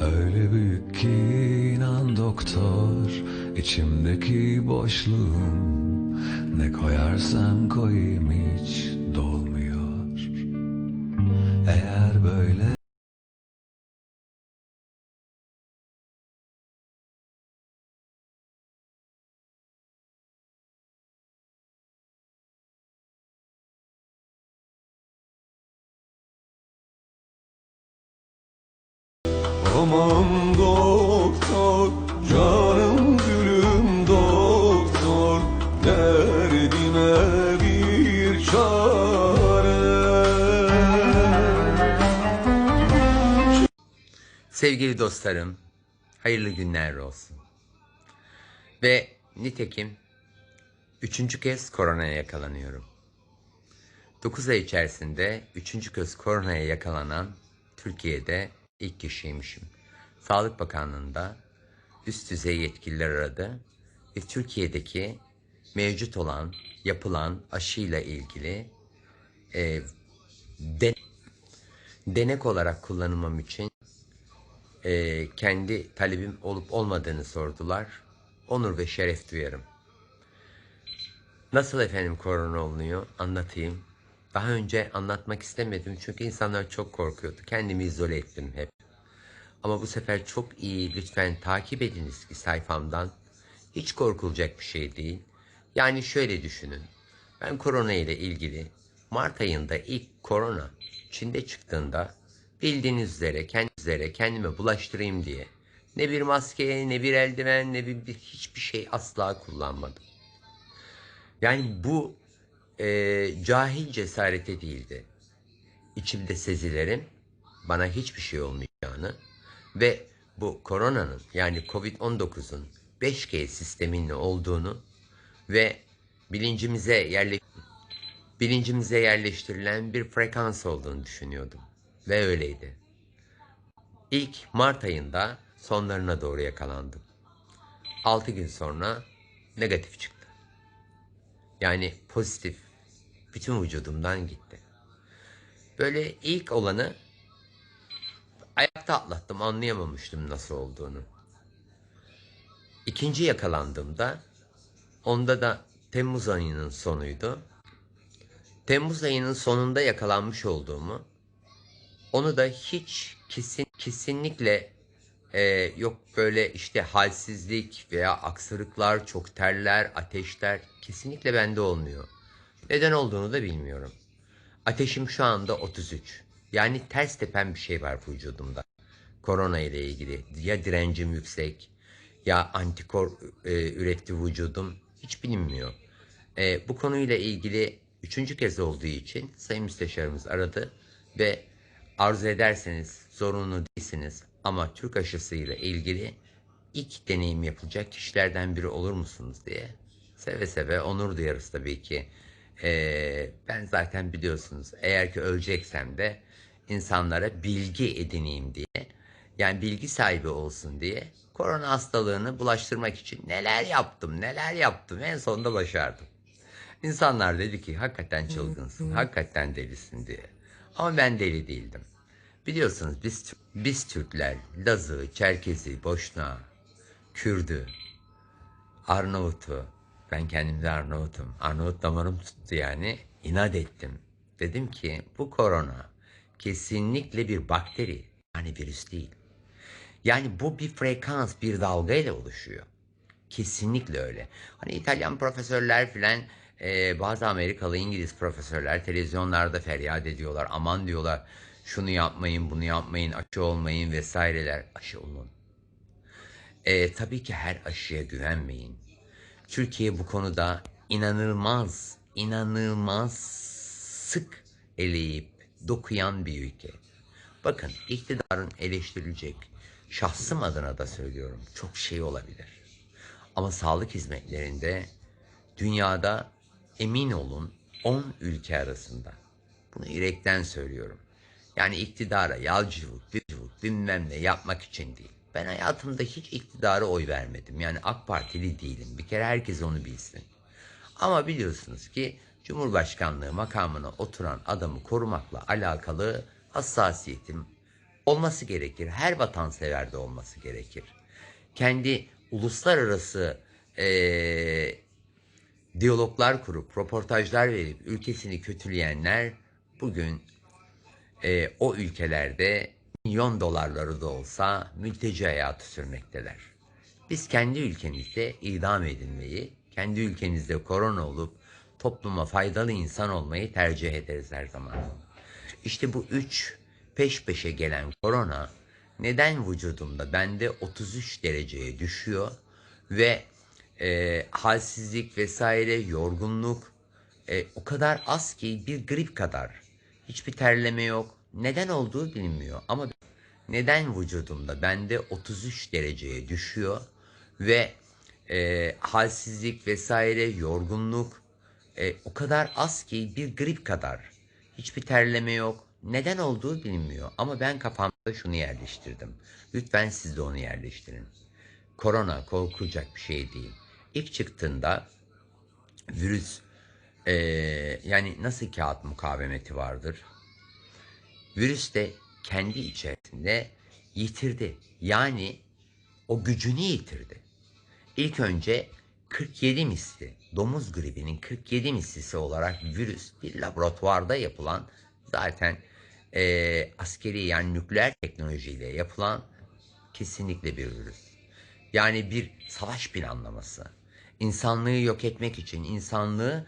Öyle büyük ki inan doktor içimdeki boşluğum. Ne koyarsam koyayım hiç dolmuyor Aman doktor, canım gülüm doktor Derdime bir çare Sevgili dostlarım, hayırlı günler olsun. Ve nitekim üçüncü kez koronaya yakalanıyorum. 9 ay içerisinde üçüncü kez koronaya yakalanan Türkiye'de ilk kişiymişim. Sağlık Bakanlığı'nda üst düzey yetkililer aradı ve Türkiye'deki mevcut olan, yapılan aşıyla ilgili e, de- denek olarak kullanılmam için e, kendi talebim olup olmadığını sordular. Onur ve şeref duyarım. Nasıl efendim korona olunuyor anlatayım. Daha önce anlatmak istemedim çünkü insanlar çok korkuyordu. Kendimi izole ettim hep. Ama bu sefer çok iyi lütfen takip ediniz ki sayfamdan. Hiç korkulacak bir şey değil. Yani şöyle düşünün. Ben korona ile ilgili Mart ayında ilk korona Çin'de çıktığında bildiğiniz üzere kendi kendime bulaştırayım diye ne bir maske ne bir eldiven ne bir, bir hiçbir şey asla kullanmadım. Yani bu e, cahil cesarete değildi. İçimde sezilerim bana hiçbir şey olmayacağını ve bu koronanın yani Covid-19'un 5G sisteminle olduğunu ve bilincimize yerle bilincimize yerleştirilen bir frekans olduğunu düşünüyordum. Ve öyleydi. İlk Mart ayında sonlarına doğru yakalandım. 6 gün sonra negatif çıktı. Yani pozitif bütün vücudumdan gitti. Böyle ilk olanı ayakta atlattım anlayamamıştım nasıl olduğunu. İkinci yakalandığımda onda da Temmuz ayının sonuydu. Temmuz ayının sonunda yakalanmış olduğumu onu da hiç kesin kesinlikle e, yok böyle işte halsizlik veya aksırıklar, çok terler, ateşler kesinlikle bende olmuyor. Neden olduğunu da bilmiyorum. Ateşim şu anda 33. Yani ters tepen bir şey var vücudumda. Korona ile ilgili. Ya direncim yüksek ya antikor e, üretti vücudum. Hiç bilinmiyor. E, bu konuyla ilgili üçüncü kez olduğu için Sayın Müsteşarımız aradı ve arzu ederseniz zorunlu değilsiniz ama Türk aşısıyla ilgili ilk deneyim yapılacak kişilerden biri olur musunuz diye. Seve seve onur duyarız tabii ki. Ee, ben zaten biliyorsunuz eğer ki öleceksem de insanlara bilgi edineyim diye yani bilgi sahibi olsun diye korona hastalığını bulaştırmak için neler yaptım neler yaptım en sonunda başardım. İnsanlar dedi ki hakikaten çılgınsın, hakikaten delisin diye. Ama ben deli değildim. Biliyorsunuz biz biz Türkler Lazı, Çerkezi, Boşna, Kürdü, Arnavut'u, ben kendim de Arnavut'um. Arnavut damarım tuttu yani. inat ettim. Dedim ki bu korona kesinlikle bir bakteri. Yani virüs değil. Yani bu bir frekans, bir dalga ile oluşuyor. Kesinlikle öyle. Hani İtalyan profesörler filan e, bazı Amerikalı İngiliz profesörler televizyonlarda feryat ediyorlar. Aman diyorlar şunu yapmayın bunu yapmayın aşı olmayın vesaireler. Aşı olun. E, tabii ki her aşıya güvenmeyin. Türkiye bu konuda inanılmaz, inanılmaz sık eleyip dokuyan bir ülke. Bakın iktidarın eleştirilecek, şahsım adına da söylüyorum, çok şey olabilir. Ama sağlık hizmetlerinde dünyada emin olun 10 ülke arasında. Bunu yürekten söylüyorum. Yani iktidara yalcılık, bilcılık, bilmem ne yapmak için değil. Ben hayatımda hiç iktidara oy vermedim. Yani AK Partili değilim. Bir kere herkes onu bilsin. Ama biliyorsunuz ki Cumhurbaşkanlığı makamına oturan adamı korumakla alakalı hassasiyetim olması gerekir. Her vatanseverde olması gerekir. Kendi uluslararası eee diyaloglar kurup, röportajlar verip ülkesini kötüleyenler bugün e, o ülkelerde milyon dolarları da olsa mülteci hayatı sürmekteler. Biz kendi ülkemizde idam edilmeyi, kendi ülkemizde korona olup topluma faydalı insan olmayı tercih ederiz her zaman. İşte bu üç peş peşe gelen korona neden vücudumda bende 33 dereceye düşüyor ve e, halsizlik vesaire, yorgunluk e, o kadar az ki bir grip kadar. Hiçbir terleme yok. Neden olduğu bilinmiyor ama neden vücudumda bende 33 dereceye düşüyor ve e, halsizlik vesaire, yorgunluk e, o kadar az ki bir grip kadar. Hiçbir terleme yok. Neden olduğu bilinmiyor ama ben kafamda şunu yerleştirdim. Lütfen siz de onu yerleştirin. Korona korkulacak bir şey değil. İlk çıktığında virüs eee, yani nasıl kağıt mukavemeti vardır? Virüs de kendi içerisinde yitirdi. Yani o gücünü yitirdi. İlk önce 47 misli, domuz gribinin 47 mislisi olarak virüs bir laboratuvarda yapılan zaten eee, askeri yani nükleer teknolojiyle yapılan kesinlikle bir virüs. Yani bir savaş planlaması. İnsanlığı yok etmek için insanlığı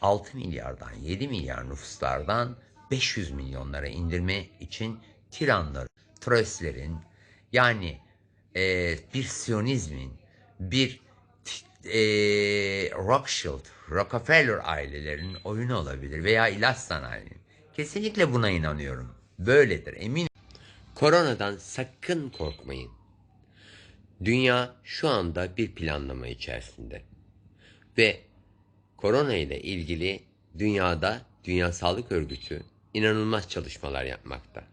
6 milyardan 7 milyar nüfuslardan 500 milyonlara indirme için tiranların, tröstlerin yani e, bir siyonizmin, bir e, Rothschild, Rockefeller ailelerinin oyunu olabilir veya ilaç sanayinin. Kesinlikle buna inanıyorum. Böyledir eminim. Koronadan sakın korkmayın. Dünya şu anda bir planlama içerisinde. Ve korona ile ilgili dünyada Dünya Sağlık Örgütü inanılmaz çalışmalar yapmakta.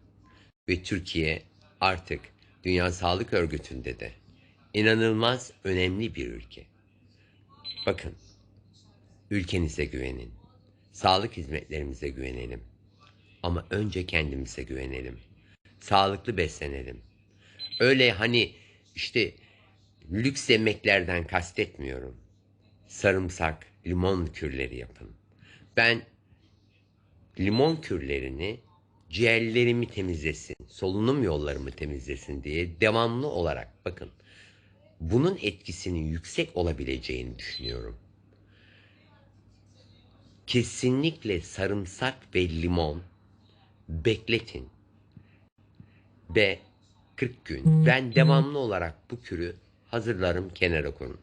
Ve Türkiye artık Dünya Sağlık Örgütü'nde de inanılmaz önemli bir ülke. Bakın, ülkenize güvenin. Sağlık hizmetlerimize güvenelim. Ama önce kendimize güvenelim. Sağlıklı beslenelim. Öyle hani işte lüks yemeklerden kastetmiyorum. Sarımsak, limon kürleri yapın. Ben limon kürlerini ciğerlerimi temizlesin, solunum yollarımı temizlesin diye devamlı olarak bakın. Bunun etkisinin yüksek olabileceğini düşünüyorum. Kesinlikle sarımsak ve limon bekletin ve 40 gün. Ben devamlı olarak bu kürü hazırlarım kenara koyun.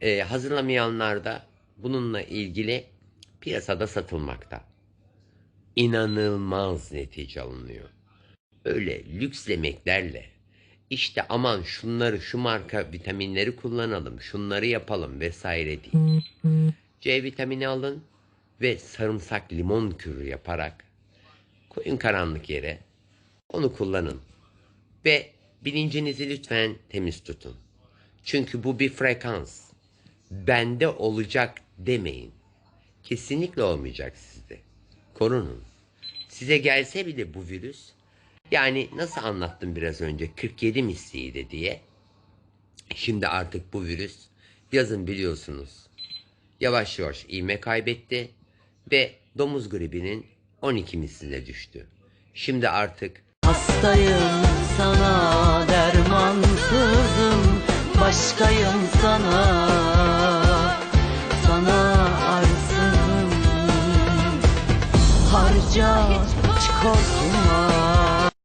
Ee, hazırlamayanlar da bununla ilgili piyasada satılmakta. İnanılmaz netice alınıyor. Öyle lüks yemeklerle işte aman şunları şu marka vitaminleri kullanalım, şunları yapalım vesaire değil. C vitamini alın ve sarımsak limon kürü yaparak koyun karanlık yere onu kullanın. Ve bilincinizi lütfen temiz tutun. Çünkü bu bir frekans. Bende olacak demeyin. Kesinlikle olmayacak sizde. Korunun. Size gelse bile bu virüs, yani nasıl anlattım biraz önce 47 misliydi diye. Şimdi artık bu virüs yazın biliyorsunuz yavaş yavaş ivme kaybetti ve domuz gribinin 12 misline düştü. Şimdi artık Hastayım sana dermansızım Başkayım Sana 上打